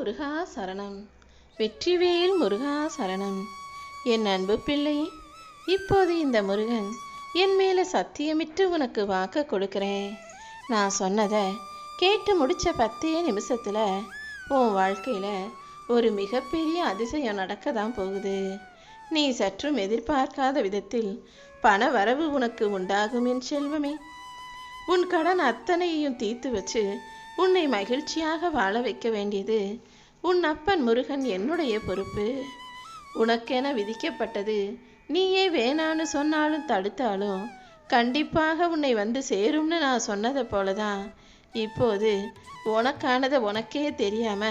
முருகா சரணம். வெற்றிவேல் முருகா சரணம். என் அன்பு பிள்ளையே இப்போது இந்த முருகன் என் மேலே சத்தியமிட்டு உனக்கு வாக்க கொடுக்குறேன். நான் சொன்னதை கேட்டு முடிச்ச பத்தே நிமிஷத்தில் உன் வாழ்க்கையில் ஒரு மிகப்பெரிய அதிசயம் நடக்க தான் போகுது. நீ சற்றும் எதிர்பார்க்காத விதத்தில் பண வரவு உனக்கு உண்டாகும் என் செல்வமே. உன் கடன் அத்தனையையும் தீர்த்து வச்சு உன்னை மகிழ்ச்சியாக வாழ வைக்க வேண்டியது உன் அப்பன் முருகன் என்னுடைய பொறுப்பு. உனக்கென விதிக்கப்பட்டது. நீயே வேணான்னு சொன்னாலும் தடுத்தாலும் கண்டிப்பாக உன்னை வந்து சேரும்னு நான் சொன்னதை போல தான் இப்போது உனக்கானதை உனக்கே தெரியாம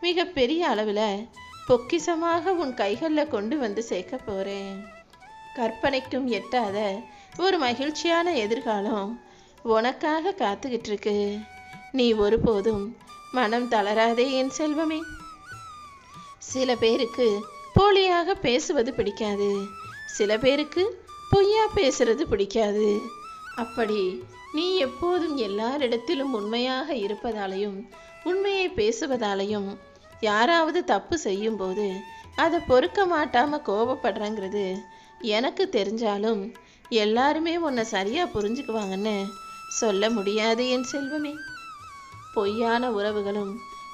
மிக பெரிய அளவில் பொக்கிசமாக உன் கைகளில் கொண்டு வந்து சேர்க்க போகிறேன் கற்பனைக்கும் எட்டாத ஒரு மகிழ்ச்சியான எதிர்காலம் உனக்காக காத்துக்கிட்டு இருக்கு. நீ ஒருபோதும் மனம் தளராதே என் செல்வமே. சில பேருக்கு போலியாக பேசுவது பிடிக்காது. சில பேருக்கு பொய்யா பேசுறது பிடிக்காது. அப்படி நீ எப்போதும் எல்லாரிடத்திலும் உண்மையாக இருப்பதாலையும் உண்மையை பேசுவதாலையும் யாராவது தப்பு செய்யும்போது அதை பொறுக்க மாட்டாம கோபப்படுறங்கிறது எனக்கு தெரிஞ்சாலும் எல்லாருமே உன்னை சரியா புரிஞ்சுக்குவாங்கன்னு சொல்ல முடியாது என் செல்வமே. பொய்யான உறவுகளும்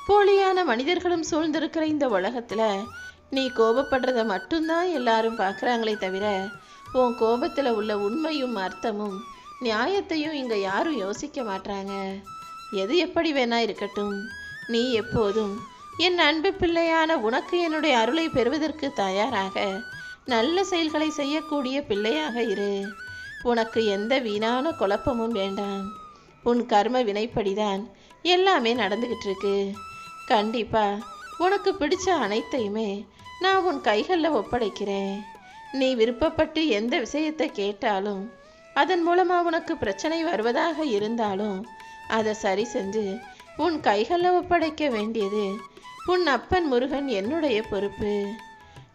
போலியான மனிதர்களும் சூழ்ந்திருக்கிற இந்த உலகத்தில் நீ கோபப்படுறத மட்டும்தான் எல்லாரும் பார்க்குறாங்களே தவிர உன் கோபத்தில் உள்ள உண்மையும் அர்த்தமும் நியாயத்தையும் இங்கே யாரும் யோசிக்க மாட்டாங்க எது எப்படி வேணா இருக்கட்டும் நீ எப்போதும் என் அன்பு பிள்ளையான உனக்கு என்னுடைய அருளை பெறுவதற்கு தயாராக நல்ல செயல்களை செய்யக்கூடிய பிள்ளையாக இரு. உனக்கு எந்த வீணான குழப்பமும் வேண்டாம். உன் கர்ம வினைப்படிதான் எல்லாமே நடந்துக்கிட்டு இருக்கு கண்டிப்பா உனக்கு பிடிச்ச அனைத்தையுமே நான் உன் கைகளில் ஒப்படைக்கிறேன். நீ விருப்பப்பட்டு எந்த விஷயத்தை கேட்டாலும் அதன் மூலமாக உனக்கு பிரச்சனை வருவதாக இருந்தாலும் அதை சரி செஞ்சு உன் கைகளில் ஒப்படைக்க வேண்டியது உன் அப்பன் முருகன் என்னுடைய பொறுப்பு.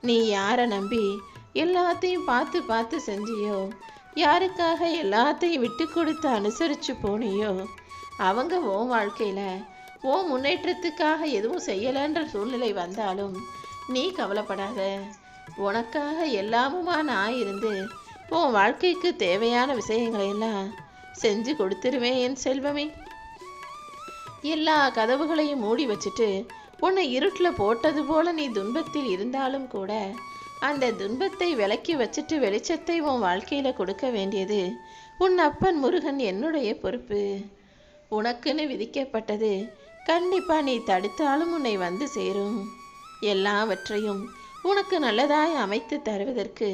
நீ யாரை நம்பி எல்லாத்தையும் பார்த்து பார்த்து செஞ்சியோ யாருக்காக எல்லாத்தையும் விட்டு கொடுத்து அனுசரித்து போனியோ அவங்க உன் வாழ்க்கையில் உன் முன்னேற்றத்துக்காக எதுவும் செய்யலைன்ற சூழ்நிலை வந்தாலும் நீ கவலைப்படாத. உனக்காக எல்லாமுமா நான் இருந்து உன் வாழ்க்கைக்கு தேவையான விஷயங்களை எல்லாம் செஞ்சு கொடுத்துருவேன் என் செல்வமே. எல்லா கதவுகளையும் மூடி வச்சுட்டு உன்னை இருட்டில் போட்டது போல நீ துன்பத்தில் இருந்தாலும் கூட அந்த துன்பத்தை விலக்கி வச்சுட்டு வெளிச்சத்தை உன் வாழ்க்கையில் கொடுக்க வேண்டியது உன் அப்பன் முருகன் என்னுடைய பொறுப்பு. உனக்குன்னு விதிக்கப்பட்டது. கண்டிப்பா நீ தடுத்தாலும் உன்னை வந்து சேரும். எல்லாவற்றையும் உனக்கு நல்லதாய் அமைத்து தருவதற்கு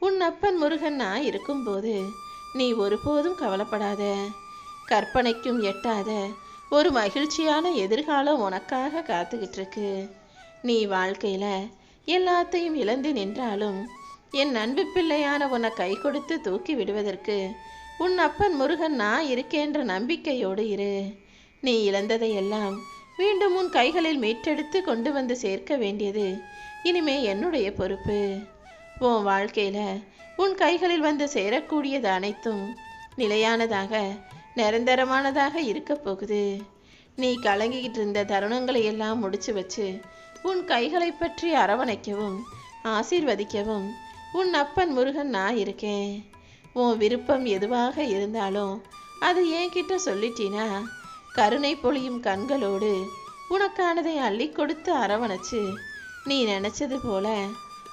உன் அப்பன் முருகன் நான் இருக்கும்போது நீ ஒருபோதும் கவலைப்படாத. கற்பனைக்கும் எட்டாத ஒரு மகிழ்ச்சியான எதிர்காலம் உனக்காக காத்துக்கிட்டு இருக்கு நீ வாழ்க்கையில எல்லாத்தையும் இழந்து நின்றாலும் என் அன்பு பிள்ளையான உன்னை கை கொடுத்து தூக்கி விடுவதற்கு உன் அப்பன் முருகன் நான் இருக்கேன்ற நம்பிக்கையோடு இரு. நீ இழந்ததையெல்லாம் மீண்டும் உன் கைகளில் மீட்டெடுத்து கொண்டு வந்து சேர்க்க வேண்டியது இனிமே என்னுடைய பொறுப்பு. உன் வாழ்க்கையில உன் கைகளில் வந்து சேரக்கூடியது அனைத்தும் நிலையானதாக நிரந்தரமானதாக இருக்க போகுது. நீ கலங்கிக்கிட்டு இருந்த தருணங்களை எல்லாம் முடிச்சு வச்சு உன் கைகளை பற்றி அரவணைக்கவும் ஆசீர்வதிக்கவும் உன் அப்பன் முருகன் நான் இருக்கேன். உன் விருப்பம் எதுவாக இருந்தாலும் அது என்கிட்ட சொல்லிட்டினா கருணை பொழியும் கண்களோடு உனக்கானதை அள்ளி கொடுத்து அரவணைச்சு நீ நினைச்சது போல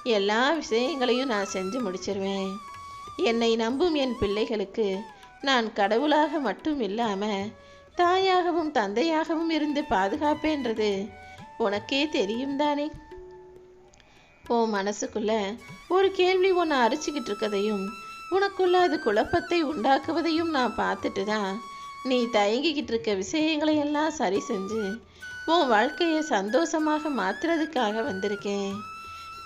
எல்லா விஷயங்களையும் நான் செஞ்சு முடிச்சிருவேன். என்னை நம்பும் என் பிள்ளைகளுக்கு நான் கடவுளாக மட்டும் இல்லாமல் தாயாகவும் தந்தையாகவும் இருந்து பாதுகாப்பேன்றது உனக்கே தெரியும் தானே? உன் மனசுக்குள்ள ஒரு கேள்வி ஒன்று அரிச்சுக்கிட்டு இருக்கதையும் உனக்குள்ள அது குழப்பத்தை உண்டாக்குவதையும் நான் பார்த்துட்டு தான் நீ தயங்கிக்கிட்டு இருக்க விஷயங்களை எல்லாம் சரி செஞ்சு உன் வாழ்க்கையை சந்தோஷமாக மாத்துறதுக்காக வந்திருக்கேன்.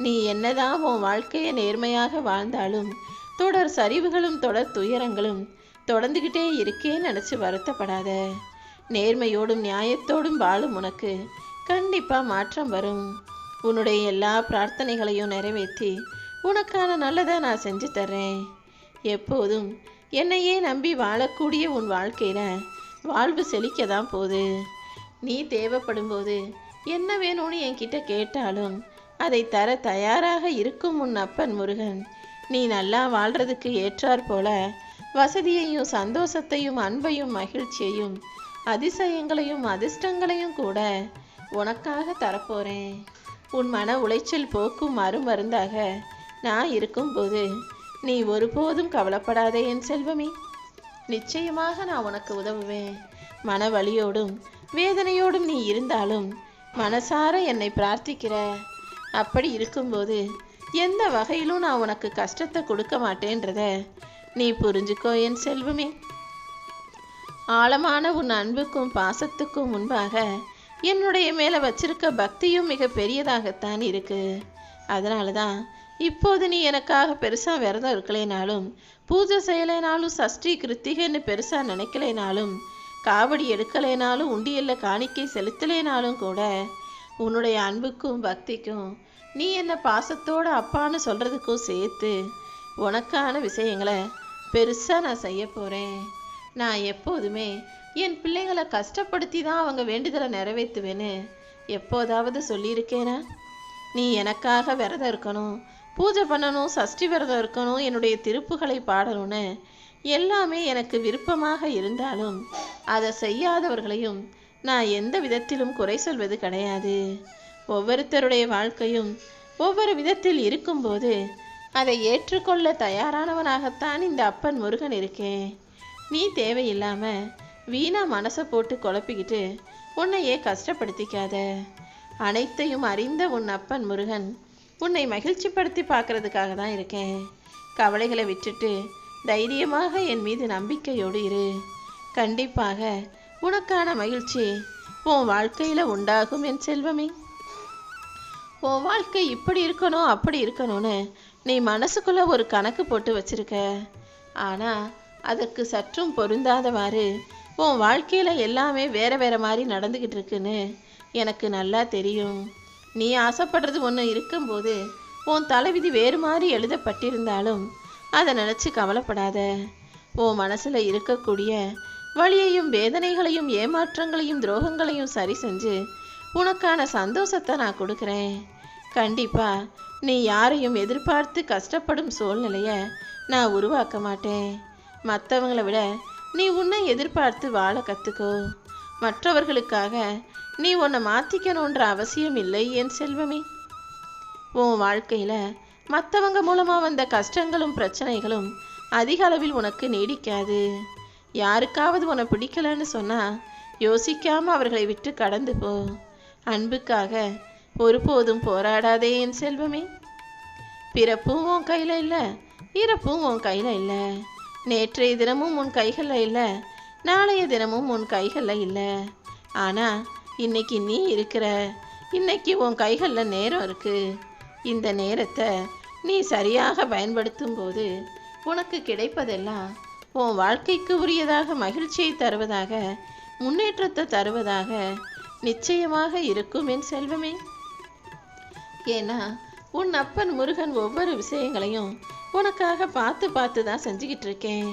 நீ என்னதான் உன் வாழ்க்கையை நேர்மையாக வாழ்ந்தாலும் தொடர் சரிவுகளும் தொடர் துயரங்களும் தொடர்ந்துக்கிட்டே இருக்கேன்னு நினச்சி வருத்தப்படாத. நேர்மையோடும் நியாயத்தோடும் வாழும் உனக்கு கண்டிப்பாக மாற்றம் வரும். உன்னுடைய எல்லா பிரார்த்தனைகளையும் நிறைவேற்றி உனக்கான நல்லதை நான் செஞ்சு தர்றேன். எப்போதும் என்னையே நம்பி வாழக்கூடிய உன் வாழ்க்கையில் வாழ்வு செழிக்க தான் போகுது. நீ தேவைப்படும்போது என்ன வேணும்னு என்கிட்ட கேட்டாலும் அதை தர தயாராக இருக்கும் உன் அப்பன் முருகன். நீ நல்லா வாழ்றதுக்கு ஏற்றாற் போல வசதியையும் சந்தோஷத்தையும் அன்பையும் மகிழ்ச்சியையும் அதிசயங்களையும் அதிர்ஷ்டங்களையும் கூட உனக்காக தரப்போறேன். உன் மன உளைச்சல் போக்கும் மருமருந்தாக நான் இருக்கும்போது நீ ஒருபோதும் கவலைப்படாதே என் செல்வமே. நிச்சயமாக நான் உனக்கு உதவுவேன். மன வலியோடும் வேதனையோடும் நீ இருந்தாலும் மனசார என்னை பிரார்த்திக்கிற. அப்படி இருக்கும்போது எந்த வகையிலும் நான் உனக்கு கஷ்டத்தை கொடுக்க மாட்டேன்றத நீ புரிஞ்சுக்கோ என் செல்வமே. ஆழமான உன் அன்புக்கும் பாசத்துக்கும் முன்பாக என்னுடைய மேலே வச்சிருக்க பக்தியும் மிக பெரியதாகத்தான் இருக்கு. அதனால தான் இப்போது நீ எனக்காக பெருசாக விரதம் இருக்கலைனாலும் பூஜை செய்யலைனாலும் சஷ்டி கிருத்திகைன்னு பெருசாக நினைக்கலைனாலும் காவடி எடுக்கலைனாலும் உண்டியல்ல காணிக்கை செலுத்தலைனாலும் கூட உன்னுடைய அன்புக்கும் பக்திக்கும் நீ என்ன பாசத்தோட அப்பான்னு சொல்கிறதுக்கும் சேர்த்து உனக்கான விஷயங்களை பெருசாக நான் செய்ய போகிறேன் நான் எப்போதுமே என் பிள்ளைங்களை கஷ்டப்படுத்தி தான் அவங்க வேண்டுதலை நிறைவேற்றுவேன்னு எப்போதாவது சொல்லியிருக்கேனா? நீ எனக்காக விரதம் இருக்கணும் பூஜை பண்ணணும் சஷ்டி விரதம் இருக்கணும் என்னுடைய திருப்புகளை பாடணும்னு எல்லாமே எனக்கு விருப்பமாக இருந்தாலும் அதை செய்யாதவர்களையும் நான் எந்த விதத்திலும் குறை சொல்வது கிடையாது. ஒவ்வொருத்தருடைய வாழ்க்கையும் ஒவ்வொரு விதத்தில் இருக்கும்போது அதை ஏற்றுக்கொள்ள தயாரானவனாகத்தான் இந்த அப்பன் முருகன் இருக்கேன் நீ தேவையில்லாம வீணா மனசை போட்டு குழப்பிக்கிட்டு உன்னையே கஷ்டப்படுத்திக்காத. அனைத்தையும் அறிந்த உன் அப்பன் முருகன் உன்னை மகிழ்ச்சிப்படுத்தி பார்க்கறதுக்காக தான் இருக்கேன். கவலைகளை விட்டுட்டு தைரியமாக என் மீது நம்பிக்கையோடு இரு. கண்டிப்பாக உனக்கான மகிழ்ச்சி உன் வாழ்க்கையில் உண்டாகும் என் செல்வமே. உன் வாழ்க்கை இப்படி இருக்கணும் அப்படி இருக்கணும்னு நீ மனசுக்குள்ள ஒரு கணக்கு போட்டு வச்சிருக்க. ஆனால் அதற்கு சற்றும் பொருந்தாதவாறு உன் வாழ்க்கையில் எல்லாமே வேற வேற மாதிரி நடந்துக்கிட்டு இருக்குன்னு எனக்கு நல்லா தெரியும். நீ ஆசைப்படுறது ஒன்று இருக்கும்போது உன் தலைவிதி வேறு மாதிரி எழுதப்பட்டிருந்தாலும் அதை நினச்சி கவலைப்படாத. உன் மனசில் இருக்கக்கூடிய வழியையும் வேதனைகளையும் ஏமாற்றங்களையும் துரோகங்களையும் சரி செஞ்சு உனக்கான சந்தோஷத்தை நான் கொடுக்குறேன். கண்டிப்பாக நீ யாரையும் எதிர்பார்த்து கஷ்டப்படும் சூழ்நிலையை நான் உருவாக்க மாட்டேன். மற்றவங்களை விட நீ உன்னை எதிர்பார்த்து வாழ கற்றுக்கோ மற்றவர்களுக்காக நீ உன்னை மாற்றிக்கணுன்ற அவசியம் இல்லை என் செல்வமே. உன் வாழ்க்கையில் மற்றவங்க மூலமாக வந்த கஷ்டங்களும் பிரச்சனைகளும் அதிக அளவில் உனக்கு நீடிக்காது. யாருக்காவது உன்னை பிடிக்கலன்னு சொன்னால் யோசிக்காமல் அவர்களை விட்டு கடந்து போ. அன்புக்காக ஒருபோதும் போராடாதே என் செல்வமே. பிறப்பும் உன் கையில் இல்லை இறப்பும் உன் கையில் இல்லை. நேற்றைய தினமும் உன் கைகளில் இல்லை நாளைய தினமும் உன் கைகளில் இல்லை. ஆனால் இன்னைக்கு நீ இருக்கிற இன்னைக்கு உன் கைகளில் நேரம் இருக்குது இந்த நேரத்தை நீ சரியாக பயன்படுத்தும் போது உனக்கு கிடைப்பதெல்லாம் உன் வாழ்க்கைக்கு உரியதாக மகிழ்ச்சியை தருவதாக முன்னேற்றத்தை தருவதாக நிச்சயமாக இருக்கும் என் செல்வமே. ஏன்னா உன் அப்பன் முருகன் ஒவ்வொரு விஷயங்களையும் உனக்காக பார்த்து பார்த்து தான் செஞ்சுக்கிட்டு இருக்கேன்.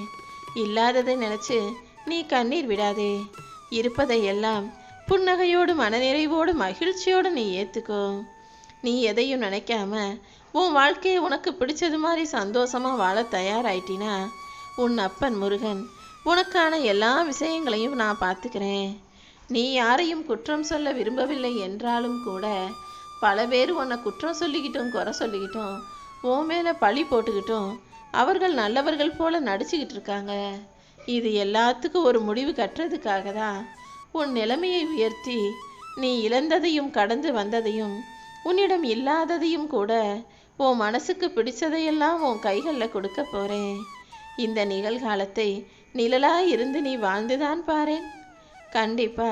இல்லாததை நினச்சி நீ கண்ணீர் விடாதே. இருப்பதையெல்லாம் புன்னகையோடு மனநிறைவோடு மகிழ்ச்சியோடு நீ ஏற்றுக்கோ நீ எதையும் நினைக்காம உன் வாழ்க்கையை உனக்கு பிடிச்சது மாதிரி சந்தோஷமாக வாழ தயாராயிட்டினா உன் அப்பன் முருகன் உனக்கான எல்லா விஷயங்களையும் நான் பார்த்துக்கிறேன். நீ யாரையும் குற்றம் சொல்ல விரும்பவில்லை என்றாலும் கூட பல பேர் உன்னை குற்றம் சொல்லிக்கிட்டும் குறை சொல்லிக்கிட்டும் உன் மேலே பழி போட்டுக்கிட்டும் அவர்கள் நல்லவர்கள் போல நடிச்சுக்கிட்டு இருக்காங்க. இது எல்லாத்துக்கும் ஒரு முடிவு கட்டுறதுக்காக தான் உன் நிலைமையை உயர்த்தி நீ இழந்ததையும் கடந்து வந்ததையும் உன்னிடம் இல்லாததையும் கூட உன் மனசுக்கு பிடிச்சதையெல்லாம் உன் கைகளில் கொடுக்க போகிறேன் இந்த நிகழ்காலத்தை நிழலாக இருந்து நீ வாழ்ந்துதான் பாரேன். கண்டிப்பா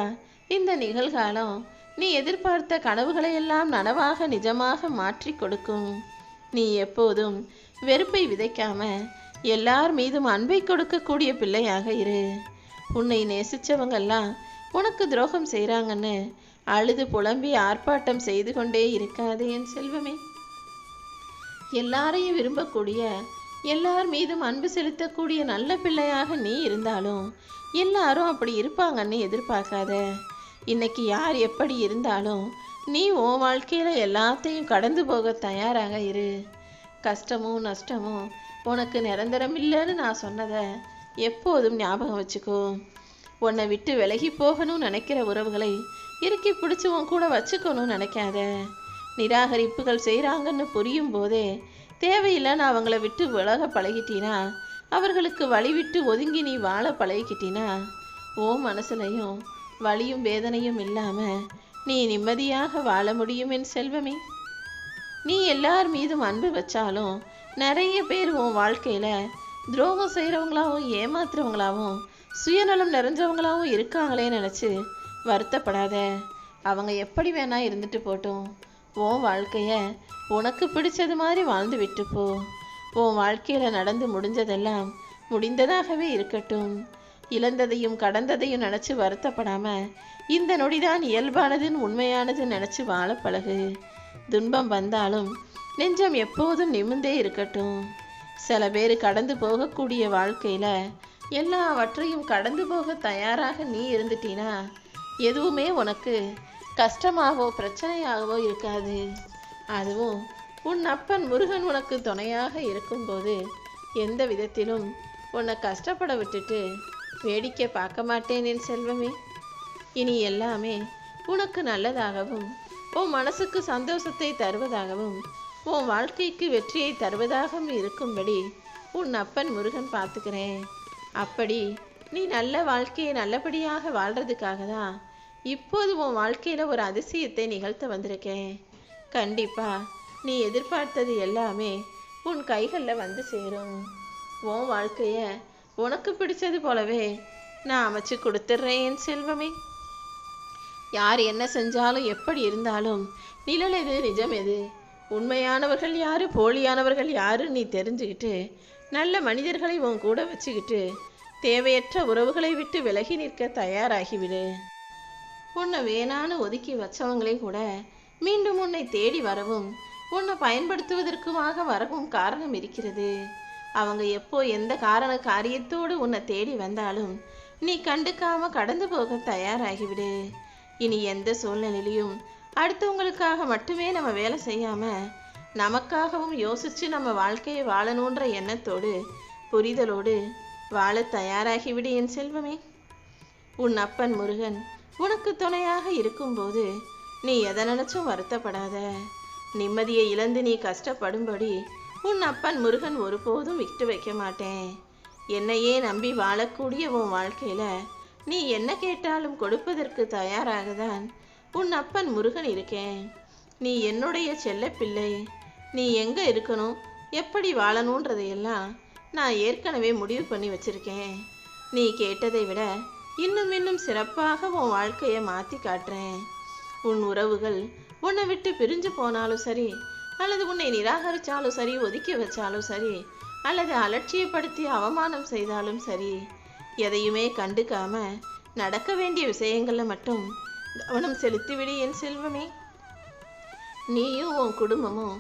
இந்த நிகழ்காலம் நீ எதிர்பார்த்த கனவுகளையெல்லாம் நனவாக நிஜமாக மாற்றி கொடுக்கும். நீ எப்போதும் வெறுப்பை விதைக்காம எல்லார் மீதும் அன்பை கொடுக்கக்கூடிய பிள்ளையாக இரு. உன்னை நேசிச்சவங்கெல்லாம் உனக்கு துரோகம் செய்கிறாங்கன்னு அழுது புலம்பி ஆர்ப்பாட்டம் செய்து கொண்டே இருக்காதே என் செல்வமே. எல்லாரையும் விரும்பக்கூடிய எல்லார் மீதும் அன்பு செலுத்தக்கூடிய நல்ல பிள்ளையாக நீ இருந்தாலும் எல்லாரும் அப்படி இருப்பாங்கன்னு எதிர்பார்க்காத. இன்னைக்கு யார் எப்படி இருந்தாலும் நீ உன் வாழ்க்கையில் எல்லாத்தையும் கடந்து போக தயாராக இரு. கஷ்டமும் நஷ்டமும் உனக்கு நிரந்தரம் இல்லைன்னு நான் சொன்னதை எப்போதும் ஞாபகம் வச்சுக்கோ. உன்னை விட்டு விலகி போகணும்னு நினைக்கிற உறவுகளை இறுக்கி பிடிச்சி உன் கூட வச்சுக்கணும்னு நினைக்காத. நிராகரிப்புகள் செய்கிறாங்கன்னு புரியும் போதே தேவையில்லைன்னு அவங்கள விட்டு விலக பழகிட்டீனா? அவர்களுக்கு வழி விட்டு ஒதுங்கி நீ வாழ பழகிக்கிட்டினா? ஓ மனசுலையும் வலியும் வேதனையும் இல்லாமல் நீ நிம்மதியாக வாழ முடியும் என் செல்வமே. நீ எல்லார் மீதும் அன்பு வச்சாலும் நிறைய பேர் உன் வாழ்க்கையில் துரோகம் செய்கிறவங்களாவும் ஏமாத்துறவங்களாவும் சுயநலம் நிறைஞ்சவங்களாவும் இருக்காங்களே நினச்சி வருத்தப்படாத. அவங்க எப்படி வேணா இருந்துட்டு போட்டோம். உன் வாழ்க்கைய உனக்கு பிடிச்சது மாதிரி வாழ்ந்து விட்டு போ. உன் வாழ்க்கையில் நடந்து முடிஞ்சதெல்லாம் முடிந்ததாகவே இருக்கட்டும். இழந்ததையும் கடந்ததையும் நினச்சி வருத்தப்படாம இந்த நொடிதான் இயல்பானதுன்னு உண்மையானதுன்னு நினச்சி வாழ பழகு. துன்பம் வந்தாலும் நெஞ்சம் எப்போதும் நிமிந்தே இருக்கட்டும். சில பேர் கடந்து போகக்கூடிய வாழ்க்கையில் எல்லாவற்றையும் கடந்து போக தயாராக நீ இருந்துட்டினா எதுவுமே உனக்கு கஷ்டமாகவோ பிரச்சனையாகவோ இருக்காது. அதுவும் உன் அப்பன் முருகன் உனக்கு துணையாக இருக்கும்போது எந்த விதத்திலும் உன்னை கஷ்டப்பட விட்டுட்டு வேடிக்கை பார்க்க மாட்டேன் என் செல்வமே. இனி எல்லாமே உனக்கு நல்லதாகவும் உன் மனசுக்கு சந்தோஷத்தை தருவதாகவும் உன் வாழ்க்கைக்கு வெற்றியை தருவதாகவும் இருக்கும்படி உன் அப்பன் முருகன் பார்த்துக்கிறேன். அப்படி நீ நல்ல வாழ்க்கையை நல்லபடியாக வாழ்கிறதுக்காக தான் இப்போது உன் வாழ்க்கையில் ஒரு அதிசயத்தை நிகழ்த்த வந்திருக்கேன். கண்டிப்பாக நீ எதிர்பார்த்தது எல்லாமே உன் கைகளில் வந்து சேரும். உன் வாழ்க்கையை உனக்கு பிடிச்சது போலவே நான் அமைச்சு கொடுத்துட்றேன் செல்வமே. யார் என்ன செஞ்சாலும் எப்படி இருந்தாலும் நிழல் எது நிஜம் எது? உண்மையானவர்கள் யாரு? போலியானவர்கள் யாரு? நீ தெரிஞ்சுக்கிட்டு நல்ல மனிதர்களை உன் கூட வச்சுக்கிட்டு தேவையற்ற உறவுகளை விட்டு விலகி நிற்க தயாராகிவிடு. உன்னை வேணான்னு ஒதுக்கி வச்சவங்களே கூட மீண்டும் உன்னை தேடி வரவும் உன்னை பயன்படுத்துவதற்குமாக வரவும் காரணம் இருக்கிறது. அவங்க எப்போ எந்த காரண காரியத்தோடு உன்னை தேடி வந்தாலும் நீ கண்டுக்காம கடந்து போக தயாராகிவிடு. இனி எந்த சூழ்நிலையிலையும் அடுத்தவங்களுக்காக மட்டுமே நம்ம வேலை செய்யாம நமக்காகவும் யோசிச்சு நம்ம வாழ்க்கையை வாழணுன்ற எண்ணத்தோடு புரிதலோடு வாழ தயாராகிவிடு என் செல்வமே. உன் அப்பன் முருகன் உனக்கு துணையாக இருக்கும்போது நீ எதை நினைச்சும் வருத்தப்படாத. நிம்மதியை இழந்து நீ கஷ்டப்படும்படி உன் அப்பன் முருகன் ஒருபோதும் விட்டு வைக்க மாட்டேன். என்னையே நம்பி வாழக்கூடிய உன் வாழ்க்கையில நீ என்ன கேட்டாலும் கொடுப்பதற்கு தயாராக தான் உன் அப்பன் முருகன் இருக்கேன். நீ என்னுடைய செல்ல பிள்ளை. நீ எங்க இருக்கணும்? எப்படி வாழணுன்றதையெல்லாம் நான் ஏற்கனவே முடிவு பண்ணி வச்சிருக்கேன். நீ கேட்டதை விட இன்னும் இன்னும் சிறப்பாக உன் வாழ்க்கையை மாற்றி காட்டுறேன். உன் உறவுகள் உன்னை விட்டு பிரிஞ்சு போனாலும் சரி அல்லது உன்னை நிராகரித்தாலும் சரி ஒதுக்கி வச்சாலும் சரி அல்லது அலட்சியப்படுத்தி அவமானம் செய்தாலும் சரி எதையுமே கண்டுக்காம நடக்க வேண்டிய விஷயங்களில் மட்டும் கவனம் செலுத்திவிடு என் செல்வமே. நீயும் உன் குடும்பமும்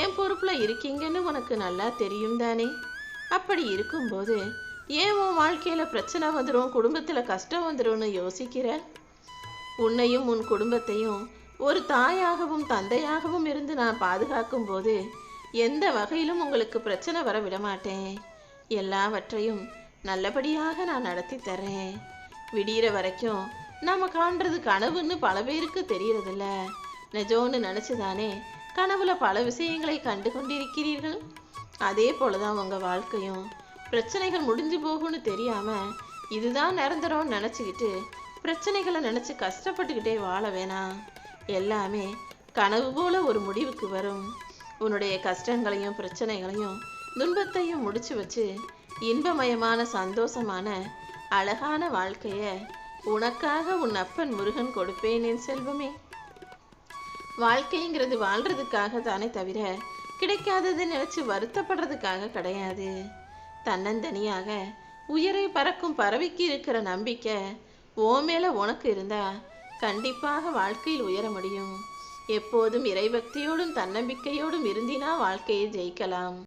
ஏன் பொறுப்பில் இருக்கீங்கன்னு உனக்கு நல்லா தெரியும் தானே. அப்படி இருக்கும்போது ஏன் உன் வாழ்க்கையில் பிரச்சனை வந்துடும் குடும்பத்தில் கஷ்டம் வந்துடும்னு யோசிக்கிற உன்னையும் உன் குடும்பத்தையும் ஒரு தாயாகவும் தந்தையாகவும் இருந்து நான் பாதுகாக்கும் போது எந்த வகையிலும் உங்களுக்கு பிரச்சனை வர விட மாட்டேன் எல்லாவற்றையும் நல்லபடியாக நான் நடத்தி தரேன் விடிகிற வரைக்கும் நாம காண்றது கனவுன்னு பல பேருக்கு தெரியறதில்ல. நிஜம்னு நினச்சிதானே கனவுல பல விஷயங்களை கண்டு கொண்டிருக்கிறீர்கள்? அதே போலதான் உங்க வாழ்க்கையும். பிரச்சனைகள் முடிஞ்சு போகும்னு தெரியாம இதுதான் நிரந்தரம்னு நினச்சிக்கிட்டு பிரச்சனைகளை நினச்சி கஷ்டப்பட்டுக்கிட்டே வாழ வேணாம் எல்லாமே கனவு போல ஒரு முடிவுக்கு வரும். உன்னுடைய கஷ்டங்களையும் பிரச்சனைகளையும் துன்பத்தையும் முடிச்சு வச்சு இன்பமயமான சந்தோஷமான அழகான வாழ்க்கையை உனக்காக உன் அப்பன் முருகன் கொடுப்பேன் என் செல்வமே. வாழ்க்கைங்கிறது வாழ்றதுக்காக தானே தவிர கிடைக்காதது நினைச்சு வருத்தப்படுறதுக்காக கிடையாது. தன்னந்தனியாக உயரை பறக்கும் பறவைக்கு இருக்கிற நம்பிக்கை ஓ மேல உனக்கு இருந்தா கண்டிப்பாக வாழ்க்கையில் உயர முடியும். எப்போதும் இறைபக்தியோடும் தன்னம்பிக்கையோடும் இருந்தினா வாழ்க்கையை ஜெயிக்கலாம்.